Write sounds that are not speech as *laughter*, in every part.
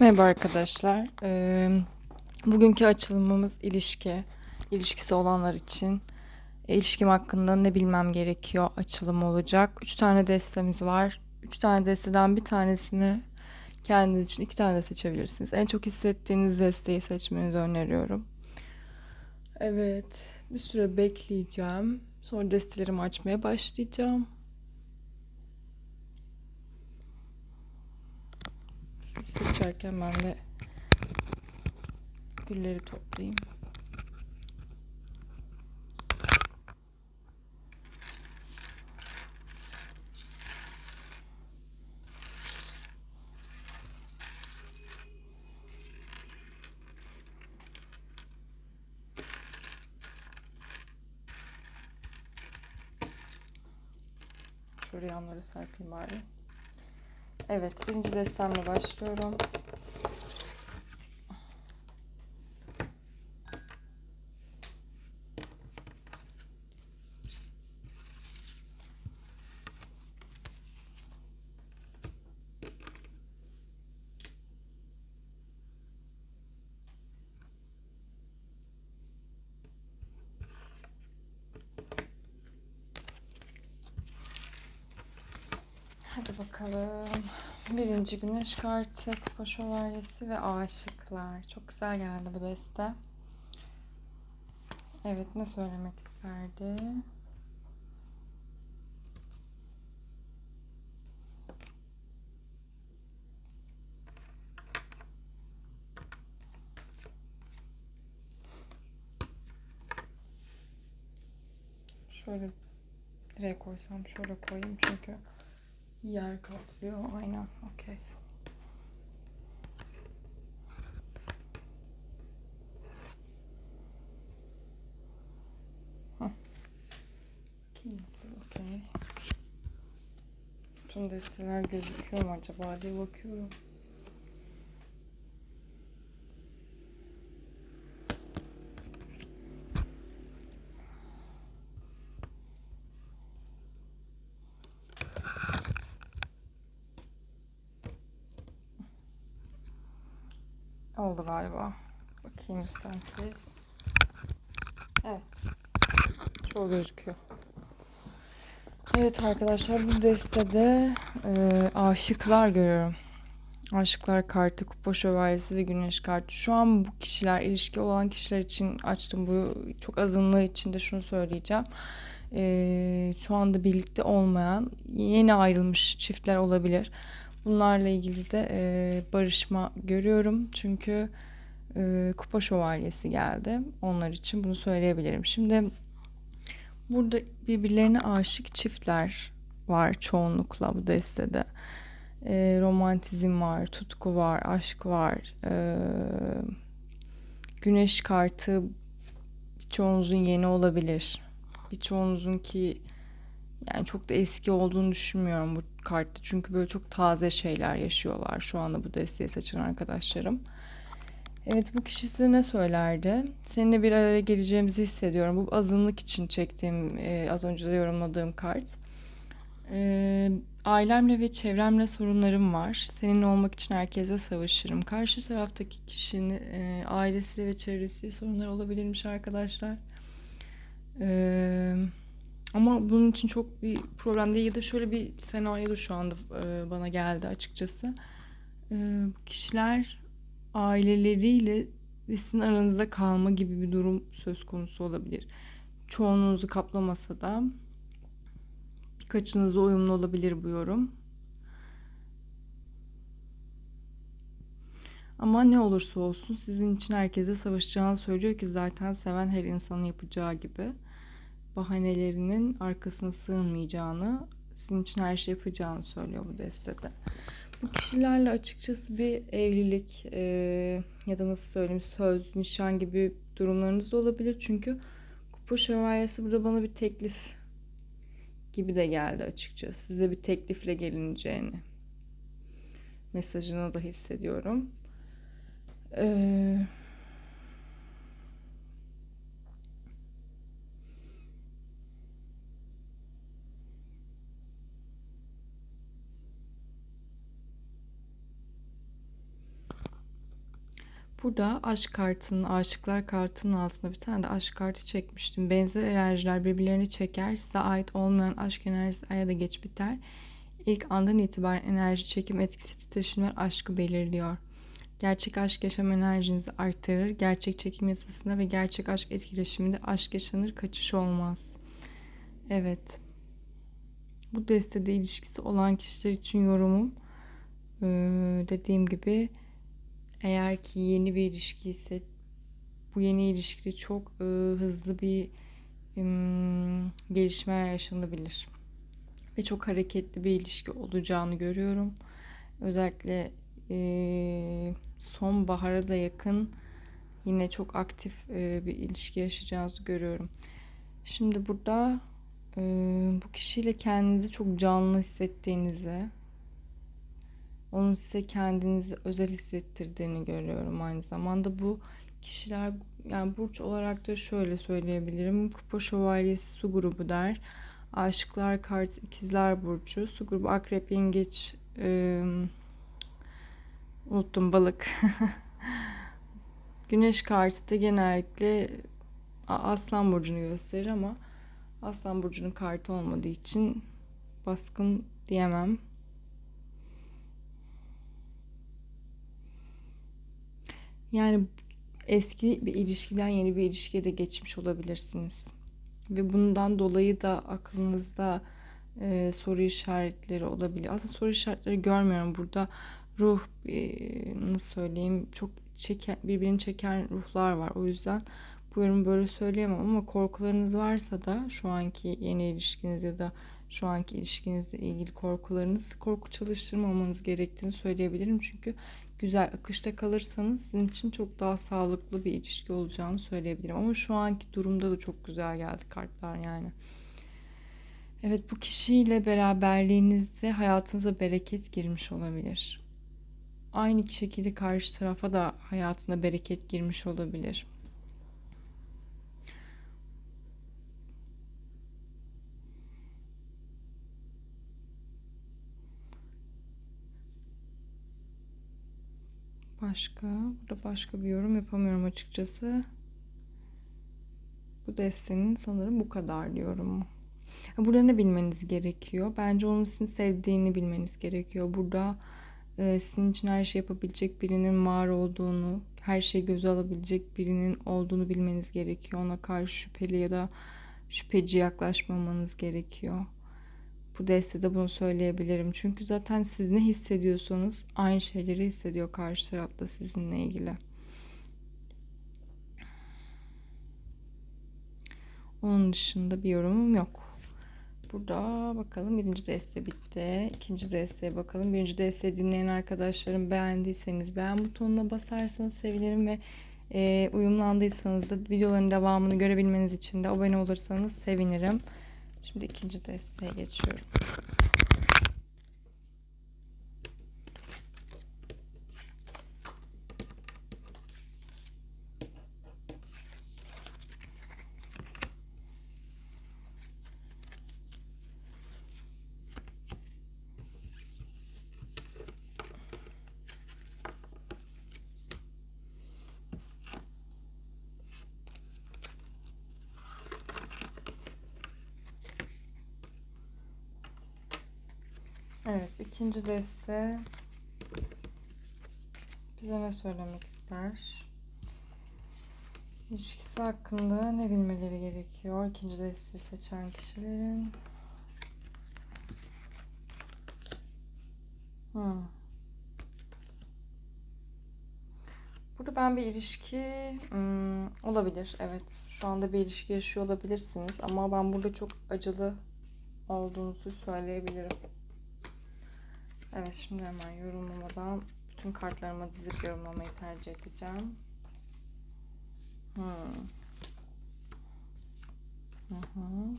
Merhaba arkadaşlar. Ee, bugünkü açılımımız ilişki. İlişkisi olanlar için e, ilişkim hakkında ne bilmem gerekiyor açılım olacak. Üç tane destemiz var. Üç tane desteden bir tanesini kendiniz için iki tane seçebilirsiniz. En çok hissettiğiniz desteği seçmenizi öneriyorum. Evet, bir süre bekleyeceğim. Sonra destelerimi açmaya başlayacağım. Seçerken ben de gülleri toplayayım. Şuraya yanları serpeyim bari. Evet, birinci destemle başlıyorum. Bakalım. Birinci güneş kartı, kupa şövalyesi ve aşıklar. Çok güzel geldi bu deste. Evet ne söylemek isterdi? Şöyle nereye koysam şöyle koyayım çünkü yer kaplıyor. Aynen. Okey. İkincisi okey. Bütün desteler gözüküyor mu acaba diye bakıyorum. Oldu galiba. Bakayım sanki. Evet. Çoğu gözüküyor. Evet arkadaşlar bu destede e, aşıklar görüyorum. Aşıklar kartı, kupa şövalyesi ve güneş kartı. Şu an bu kişiler, ilişki olan kişiler için açtım. Bu çok azınlığı için de şunu söyleyeceğim. E, şu anda birlikte olmayan, yeni ayrılmış çiftler olabilir. Bunlarla ilgili de e, barışma görüyorum. Çünkü e, kupa şövalyesi geldi. Onlar için bunu söyleyebilirim. Şimdi burada birbirlerine aşık çiftler var çoğunlukla bu destede. E, romantizm var, tutku var, aşk var. E, güneş kartı birçoğunuzun yeni olabilir. Birçoğunuzun ki yani çok da eski olduğunu düşünmüyorum bu kartta. Çünkü böyle çok taze şeyler yaşıyorlar şu anda bu desteği seçen arkadaşlarım. Evet bu kişi size ne söylerdi? Seninle bir araya geleceğimizi hissediyorum. Bu azınlık için çektiğim, e, az önce de yorumladığım kart. E, ailemle ve çevremle sorunlarım var. Seninle olmak için herkese savaşırım. Karşı taraftaki kişinin e, ailesiyle ve çevresiyle sorunlar olabilirmiş arkadaşlar. Eee... Ama bunun için çok bir problem değil ya da şöyle bir senaryo da şu anda e, bana geldi açıkçası. E, kişiler aileleriyle ve sizin aranızda kalma gibi bir durum söz konusu olabilir. Çoğunuzu kaplamasa da birkaçınıza uyumlu olabilir bu yorum. Ama ne olursa olsun sizin için herkese savaşacağını söylüyor ki zaten seven her insanın yapacağı gibi bahanelerinin arkasına sığınmayacağını, sizin için her şey yapacağını söylüyor bu destede. Bu kişilerle açıkçası bir evlilik e, ya da nasıl söyleyeyim söz, nişan gibi durumlarınız da olabilir. Çünkü kupa şövalyesi burada bana bir teklif gibi de geldi açıkçası. Size bir teklifle gelineceğini mesajını da hissediyorum. Eee Burada aşk kartının, aşıklar kartının altında bir tane de aşk kartı çekmiştim. Benzer enerjiler birbirlerini çeker. Size ait olmayan aşk enerjisi aya da geç biter. İlk andan itibaren enerji çekim etkisi titreşimler aşkı belirliyor. Gerçek aşk yaşam enerjinizi arttırır. Gerçek çekim yasasında ve gerçek aşk etkileşiminde aşk yaşanır, kaçış olmaz. Evet. Bu destede ilişkisi olan kişiler için yorumum ee, dediğim gibi eğer ki yeni bir ilişki ise bu yeni ilişkide çok e, hızlı bir e, gelişmeler yaşanabilir. Ve çok hareketli bir ilişki olacağını görüyorum. Özellikle e, sonbahara da yakın yine çok aktif e, bir ilişki yaşayacağınızı görüyorum. Şimdi burada e, bu kişiyle kendinizi çok canlı hissettiğinizi, onun size kendinizi özel hissettirdiğini görüyorum aynı zamanda. Bu kişiler yani burç olarak da şöyle söyleyebilirim. Kupa şövalyesi su grubu der. Aşıklar kart ikizler burcu. Su grubu akrep yengeç e, unuttum balık. *laughs* Güneş kartı da genellikle Aslan burcunu gösterir ama Aslan burcunun kartı olmadığı için baskın diyemem. Yani eski bir ilişkiden yeni bir ilişkiye de geçmiş olabilirsiniz. Ve bundan dolayı da aklınızda e, soru işaretleri olabilir. Aslında soru işaretleri görmüyorum burada. Ruh e, nasıl söyleyeyim çok çeken, birbirini çeken ruhlar var. O yüzden bu yorumu böyle söyleyemem ama korkularınız varsa da şu anki yeni ilişkiniz ya da şu anki ilişkinizle ilgili korkularınız korku çalıştırmamanız gerektiğini söyleyebilirim. Çünkü güzel akışta kalırsanız sizin için çok daha sağlıklı bir ilişki olacağını söyleyebilirim. Ama şu anki durumda da çok güzel geldi kartlar yani. Evet bu kişiyle beraberliğinizde hayatınıza bereket girmiş olabilir. Aynı şekilde karşı tarafa da hayatına bereket girmiş olabilir. Başka, burada başka bir yorum yapamıyorum açıkçası. Bu destenin sanırım bu kadar diyorum. Burada ne bilmeniz gerekiyor? Bence onun sizin sevdiğini bilmeniz gerekiyor. Burada e, sizin için her şey yapabilecek birinin var olduğunu, her şeyi göze alabilecek birinin olduğunu bilmeniz gerekiyor. Ona karşı şüpheli ya da şüpheci yaklaşmamanız gerekiyor. Bu destede bunu söyleyebilirim. Çünkü zaten siz ne hissediyorsanız aynı şeyleri hissediyor karşı tarafta sizinle ilgili. Onun dışında bir yorumum yok. Burada bakalım birinci deste bitti. İkinci desteye bakalım. Birinci desteği dinleyen arkadaşlarım beğendiyseniz beğen butonuna basarsanız sevinirim ve e, uyumlandıysanız da videoların devamını görebilmeniz için de abone olursanız sevinirim. Şimdi ikinci desteğe geçiyorum. Evet, ikinci deste bize ne söylemek ister? İlişkisi hakkında ne bilmeleri gerekiyor? İkinci desteği seçen kişilerin. Hmm. Burada ben bir ilişki hmm, olabilir. Evet. Şu anda bir ilişki yaşıyor olabilirsiniz. Ama ben burada çok acılı olduğunuzu söyleyebilirim. Evet şimdi hemen yorumlamadan bütün kartlarıma dizip yorumlamayı tercih edeceğim. Hmm. Hı hı.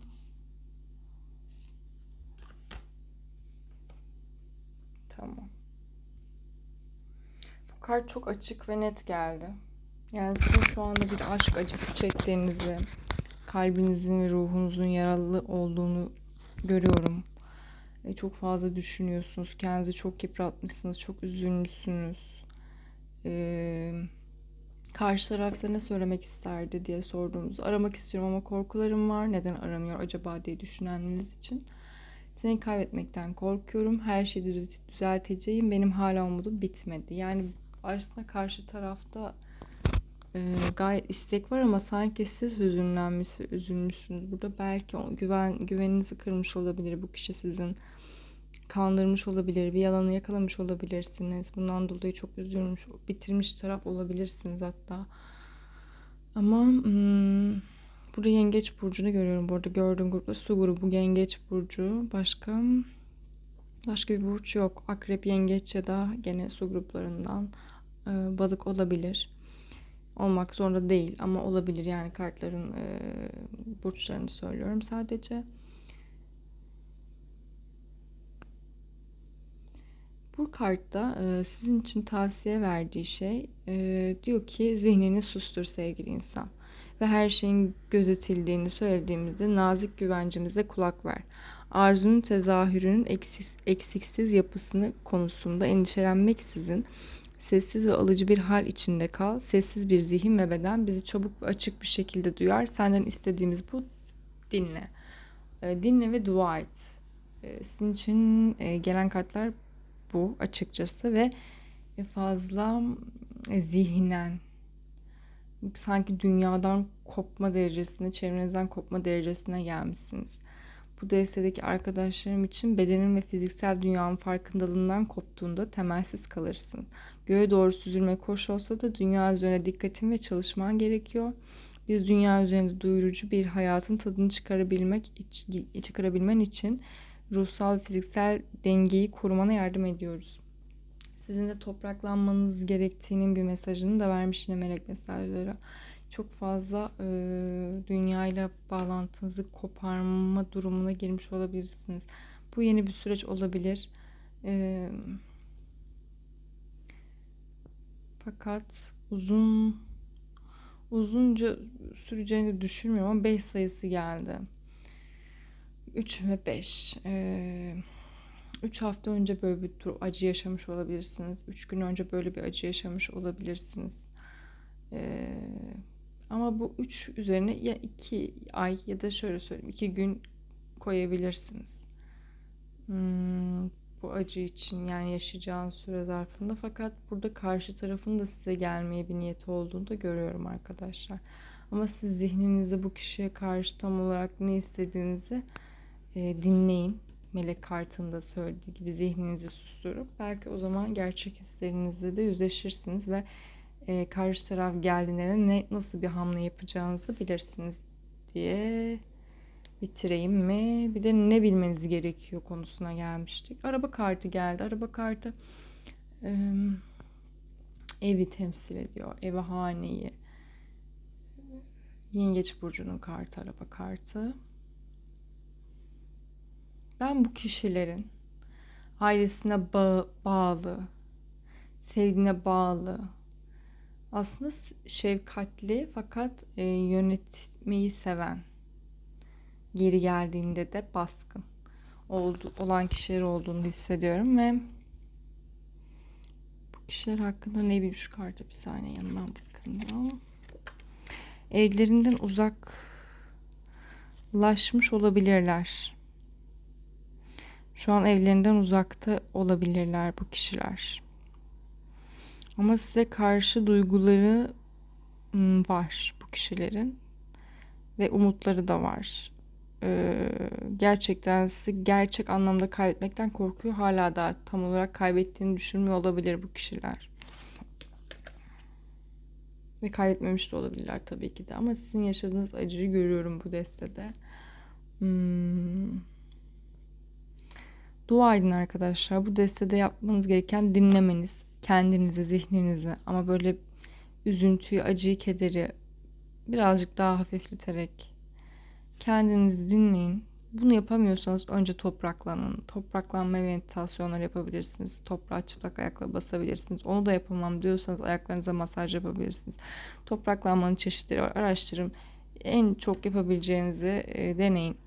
Tamam. Bu kart çok açık ve net geldi. Yani sizin şu anda bir aşk acısı çektiğinizi, kalbinizin ve ruhunuzun yaralı olduğunu görüyorum çok fazla düşünüyorsunuz. Kendinizi çok yıpratmışsınız. Çok üzülmüşsünüz. Ee, Karşı taraf size ne söylemek isterdi diye sorduğumuz aramak istiyorum ama korkularım var. Neden aramıyor acaba diye düşünenleriniz için. Seni kaybetmekten korkuyorum. Her şeyi düz- düzelteceğim. Benim hala umudum bitmedi. Yani aslında karşı tarafta e, gayet istek var ama sanki siz hüzünlenmiş ve üzülmüşsünüz. Burada belki güven güveninizi kırmış olabilir bu kişi sizin. Kandırmış olabilir, bir yalanı yakalamış olabilirsiniz. Bundan dolayı çok üzülmüş, bitirmiş taraf olabilirsiniz hatta. Ama hmm, burada yengeç burcunu görüyorum. Burada gördüğüm grupta su grubu, yengeç burcu. Başka başka bir burç yok. Akrep, yengeç ya da gene su gruplarından e, balık olabilir. Olmak zorunda değil ama olabilir. Yani kartların e, burçlarını söylüyorum sadece. Bu kartta e, sizin için tavsiye verdiği şey e, diyor ki zihnini sustur sevgili insan ve her şeyin gözetildiğini söylediğimizde nazik güvencemize kulak ver. Arzunun tezahürünün eksiksiz, eksiksiz yapısını konusunda endişelenmeksizin sessiz ve alıcı bir hal içinde kal. Sessiz bir zihin ve beden bizi çabuk ve açık bir şekilde duyar. Senden istediğimiz bu dinle. E, dinle ve dua et. E, sizin için e, gelen kartlar bu açıkçası ve fazla e, zihnen sanki dünyadan kopma derecesine, çevrenizden kopma derecesine gelmişsiniz. Bu destedeki arkadaşlarım için bedenin ve fiziksel dünyanın farkındalığından koptuğunda temelsiz kalırsın. Göğe doğru süzülmek hoş olsa da dünya üzerine dikkatin ve çalışman gerekiyor. Biz dünya üzerinde duyurucu bir hayatın tadını çıkarabilmek çıkarabilmen için ruhsal fiziksel dengeyi korumana yardım ediyoruz. Sizin de topraklanmanız gerektiğinin bir mesajını da vermiş yine melek mesajları. Çok fazla e, dünyayla bağlantınızı koparma durumuna girmiş olabilirsiniz. Bu yeni bir süreç olabilir. E, fakat uzun uzunca süreceğini düşünmüyorum ama 5 sayısı geldi. 3 ve 5. Ee, 3 hafta önce böyle bir acı yaşamış olabilirsiniz. 3 gün önce böyle bir acı yaşamış olabilirsiniz. Ee, ama bu 3 üzerine ya 2 ay ya da şöyle söyleyeyim 2 gün koyabilirsiniz. Hmm, bu acı için yani yaşayacağınız süre zarfında fakat burada karşı tarafın da size gelmeye bir niyeti olduğunu da görüyorum arkadaşlar. Ama siz zihninizde bu kişiye karşı tam olarak ne istediğinizi e, dinleyin. Melek kartında söylediği gibi zihninizi susturup belki o zaman gerçek hislerinizle de yüzleşirsiniz ve e, karşı taraf geldiğinde ne nasıl bir hamle yapacağınızı bilirsiniz diye bitireyim mi? Bir de ne bilmeniz gerekiyor konusuna gelmiştik. Araba kartı geldi. Araba kartı e, evi temsil ediyor. Evi haneyi. Yengeç burcunun kartı araba kartı. Ben bu kişilerin ailesine bağ, bağlı, sevdiğine bağlı, aslında şefkatli fakat e, yönetmeyi seven, geri geldiğinde de baskın oldu, olan kişiler olduğunu hissediyorum ve bu kişiler hakkında ne bileyim şu kartı bir saniye yanından bakın. Evlerinden uzaklaşmış olabilirler. Şu an evlerinden uzakta olabilirler bu kişiler. Ama size karşı duyguları var bu kişilerin ve umutları da var. Ee, gerçekten sizi gerçek anlamda kaybetmekten korkuyor. Hala da tam olarak kaybettiğini düşünmüyor olabilir bu kişiler. Ve kaybetmemiş de olabilirler tabii ki de. Ama sizin yaşadığınız acıyı görüyorum bu destede. Hmm. Dua edin arkadaşlar. Bu destede yapmanız gereken dinlemeniz. Kendinizi, zihninizi ama böyle üzüntüyü, acıyı, kederi birazcık daha hafifleterek kendinizi dinleyin. Bunu yapamıyorsanız önce topraklanın. Topraklanma meditasyonlar yapabilirsiniz. Toprağa çıplak ayakla basabilirsiniz. Onu da yapamam diyorsanız ayaklarınıza masaj yapabilirsiniz. Topraklanmanın çeşitleri var. Araştırın. En çok yapabileceğinizi e, deneyin.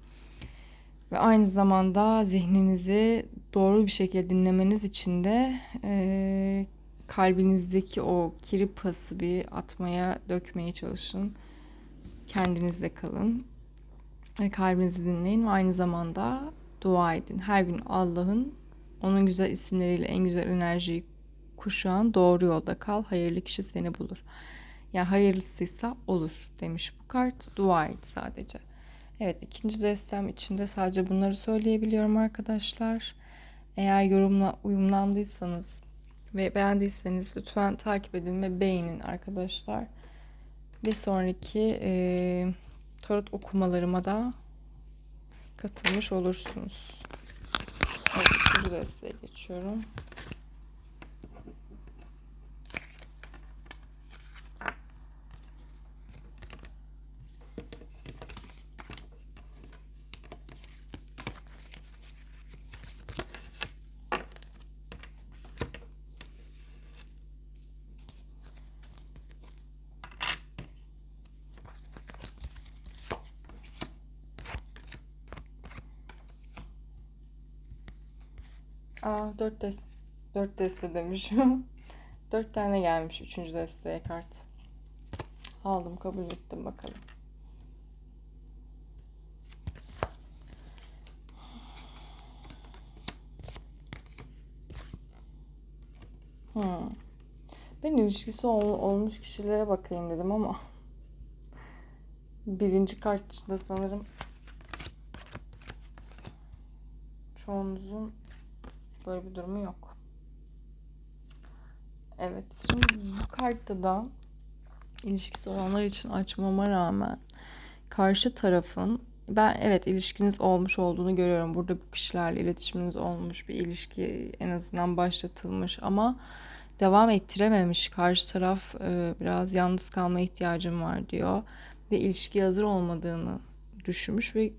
Ve aynı zamanda zihninizi doğru bir şekilde dinlemeniz için de e, kalbinizdeki o kiri pası bir atmaya, dökmeye çalışın. Kendinizde kalın. Ve kalbinizi dinleyin ve aynı zamanda dua edin. Her gün Allah'ın onun güzel isimleriyle en güzel enerjiyi kuşağın doğru yolda kal. Hayırlı kişi seni bulur. Yani hayırlısıysa olur demiş bu kart. Dua et sadece. Evet ikinci destem içinde sadece bunları söyleyebiliyorum arkadaşlar. Eğer yorumla uyumlandıysanız ve beğendiyseniz lütfen takip edin ve beğenin arkadaşlar. Bir sonraki e, tarot okumalarıma da katılmış olursunuz. Evet, ikinci desteğe geçiyorum. Aa, dört des dört deste demişim. *laughs* dört tane gelmiş üçüncü desteye kart. Aldım kabul ettim bakalım. Hmm. Ben ilişkisi ol- olmuş kişilere bakayım dedim ama *laughs* birinci kart dışında sanırım çoğunuzun böyle bir durumu yok. Evet, şimdi bu kartta da ilişkisi olanlar için açmama rağmen karşı tarafın ben evet ilişkiniz olmuş olduğunu görüyorum. Burada bu kişilerle iletişiminiz olmuş, bir ilişki en azından başlatılmış ama devam ettirememiş. Karşı taraf e, biraz yalnız kalma ihtiyacım var diyor ve ilişki hazır olmadığını düşünmüş ve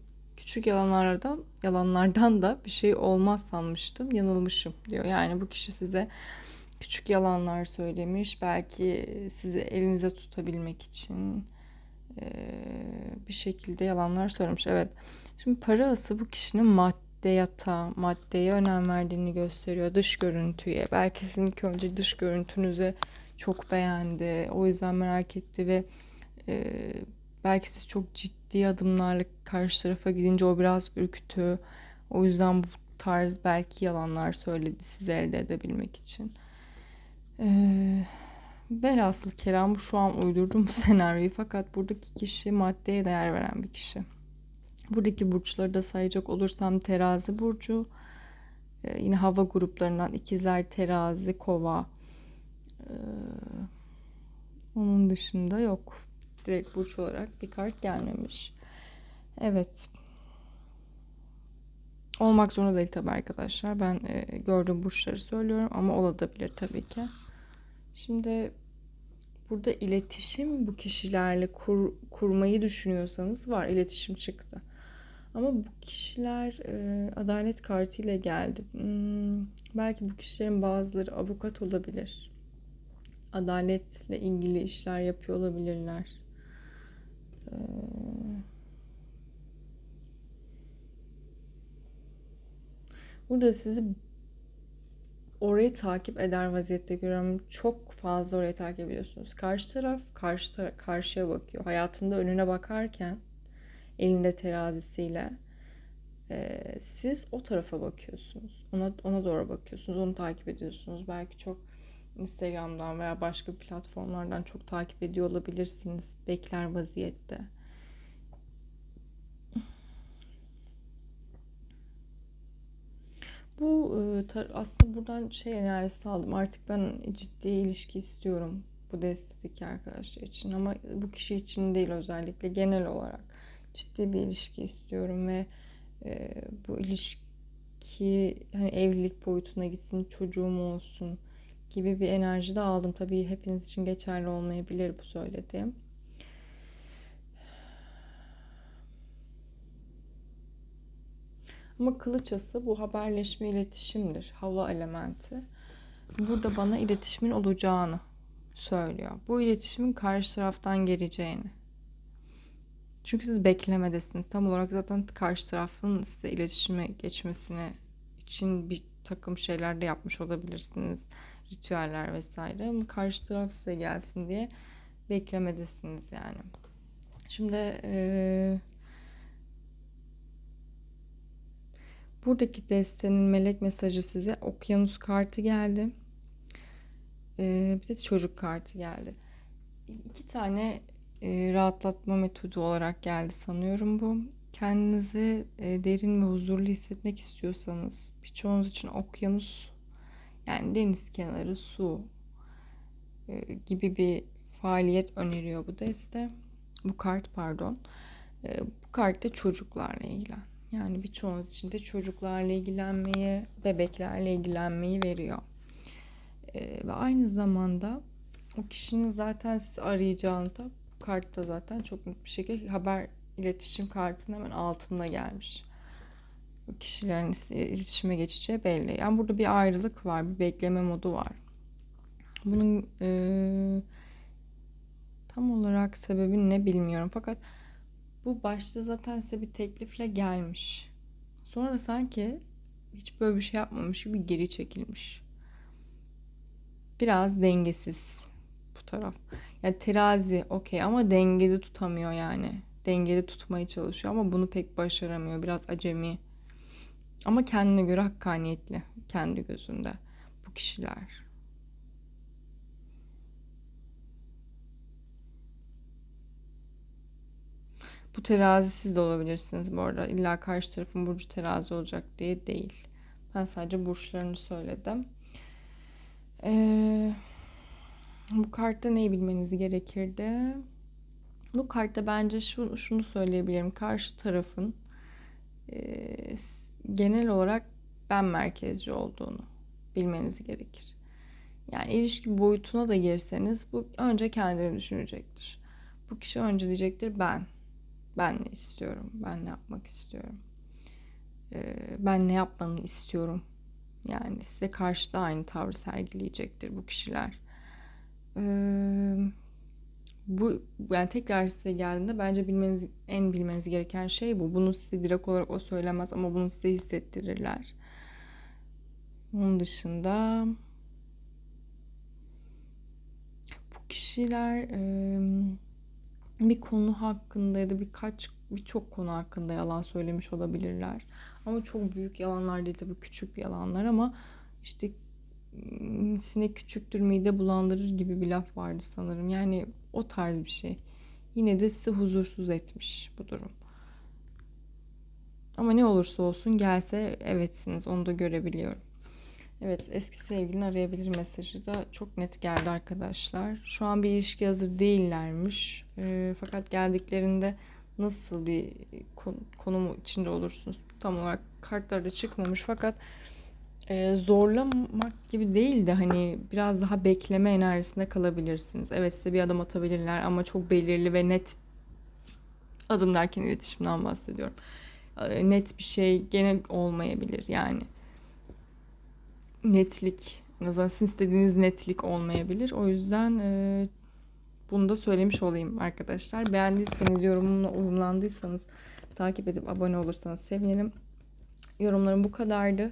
küçük yalanlardan yalanlardan da bir şey olmaz sanmıştım. Yanılmışım diyor. Yani bu kişi size küçük yalanlar söylemiş. Belki sizi elinize tutabilmek için bir şekilde yalanlar söylemiş. Evet. Şimdi para ası bu kişinin maddeyata, maddeye önem verdiğini gösteriyor. Dış görüntüye. Belki sizin önce dış görüntünüzü çok beğendi. O yüzden merak etti ve belki siz çok ciddi adımlarla karşı tarafa gidince o biraz ürktü. O yüzden bu tarz belki yalanlar söyledi sizi elde edebilmek için. Ee, velhasıl bu şu an uydurdum bu *laughs* senaryoyu fakat buradaki kişi maddeye değer veren bir kişi. Buradaki burçları da sayacak olursam terazi burcu, ee, yine hava gruplarından ikizler, terazi, kova. Ee, onun dışında yok. Direkt burç olarak bir kart gelmemiş. Evet. Olmak zorunda değil tabii arkadaşlar. Ben e, gördüğüm burçları söylüyorum ama olabilir tabii ki. Şimdi burada iletişim bu kişilerle kur, kurmayı düşünüyorsanız var iletişim çıktı. Ama bu kişiler e, adalet kartıyla geldi. Hmm, belki bu kişilerin bazıları avukat olabilir. Adaletle ilgili işler yapıyor olabilirler. Ee, burada sizi orayı takip eder vaziyette görüyorum. Çok fazla orayı takip ediyorsunuz. Karşı taraf karşı tara karşıya bakıyor. Hayatında önüne bakarken elinde terazisiyle e, siz o tarafa bakıyorsunuz. Ona ona doğru bakıyorsunuz. Onu takip ediyorsunuz. Belki çok Instagram'dan veya başka platformlardan çok takip ediyor olabilirsiniz. Bekler vaziyette. Bu e, aslında buradan şey enerjisi aldım. Artık ben ciddi ilişki istiyorum bu destedeki arkadaşlar için ama bu kişi için değil özellikle genel olarak ciddi bir ilişki istiyorum ve e, bu ilişki hani evlilik boyutuna gitsin çocuğum olsun gibi bir enerji de aldım. Tabii hepiniz için geçerli olmayabilir bu söylediğim. Ama kılıçası bu haberleşme iletişimdir. Hava elementi. Burada bana iletişimin olacağını söylüyor. Bu iletişimin karşı taraftan geleceğini. Çünkü siz beklemedesiniz. Tam olarak zaten karşı tarafın size iletişime geçmesine için bir takım şeyler de yapmış olabilirsiniz. Ritüeller vesaire. Ama karşı taraf size gelsin diye beklemedesiniz yani. Şimdi eee buradaki destenin melek mesajı size okyanus kartı geldi. Eee, bir de çocuk kartı geldi. İki tane e, rahatlatma metodu olarak geldi sanıyorum bu. Kendinizi e, derin ve huzurlu hissetmek istiyorsanız birçoğunuz için okyanus yani deniz kenarı, su e, gibi bir faaliyet öneriyor bu deste. Bu kart pardon. E, bu kart da çocuklarla ilgilen. Yani birçoğunuz için de çocuklarla ilgilenmeyi, bebeklerle ilgilenmeyi veriyor. E, ve aynı zamanda o kişinin zaten sizi arayacağını da bu kartta zaten çok net bir şekilde haber iletişim kartının hemen altında gelmiş. Kişilerin iletişime geçeceği belli. Yani burada bir ayrılık var, bir bekleme modu var. Bunun e, tam olarak sebebi ne bilmiyorum. Fakat bu başta zaten size bir teklifle gelmiş. Sonra sanki hiç böyle bir şey yapmamış gibi geri çekilmiş. Biraz dengesiz bu taraf. Yani terazi okey ama dengede tutamıyor yani. Dengede tutmaya çalışıyor ama bunu pek başaramıyor. Biraz acemi. Ama kendine göre hakkaniyetli. Kendi gözünde. Bu kişiler. Bu terazi siz de olabilirsiniz bu arada. İlla karşı tarafın burcu terazi olacak diye değil. Ben sadece burçlarını söyledim. Eee bu kartta neyi bilmeniz gerekirdi? Bu kartta bence şu, şunu söyleyebilirim. Karşı tarafın e, genel olarak ben merkezci olduğunu bilmeniz gerekir. Yani ilişki boyutuna da girseniz bu önce kendini düşünecektir. Bu kişi önce diyecektir ben. Ben ne istiyorum? Ben ne yapmak istiyorum? Ee, ben ne yapmanı istiyorum? Yani size karşı da aynı tavrı sergileyecektir bu kişiler. Ee, bu yani tekrar size geldiğinde bence bilmeniz en bilmeniz gereken şey bu. Bunu size direkt olarak o söylemez ama bunu size hissettirirler. Onun dışında bu kişiler e, bir konu hakkında ya da birkaç birçok konu hakkında yalan söylemiş olabilirler. Ama çok büyük yalanlar değil tabii küçük yalanlar ama işte sinek küçüktür mide bulandırır gibi bir laf vardı sanırım. Yani o tarz bir şey. Yine de sizi huzursuz etmiş bu durum. Ama ne olursa olsun gelse evetsiniz onu da görebiliyorum. Evet eski sevgilini arayabilir mesajı da çok net geldi arkadaşlar. Şu an bir ilişki hazır değillermiş. E, fakat geldiklerinde nasıl bir konum içinde olursunuz tam olarak kartlarda çıkmamış fakat e, zorlamak gibi değil de hani biraz daha bekleme enerjisinde kalabilirsiniz. Evet size bir adım atabilirler ama çok belirli ve net adım derken iletişimden bahsediyorum. E, net bir şey gene olmayabilir yani. Netlik, en sizin istediğiniz netlik olmayabilir. O yüzden e, bunu da söylemiş olayım arkadaşlar. Beğendiyseniz, yorumumla uyumlandıysanız, takip edip abone olursanız sevinirim. Yorumlarım bu kadardı.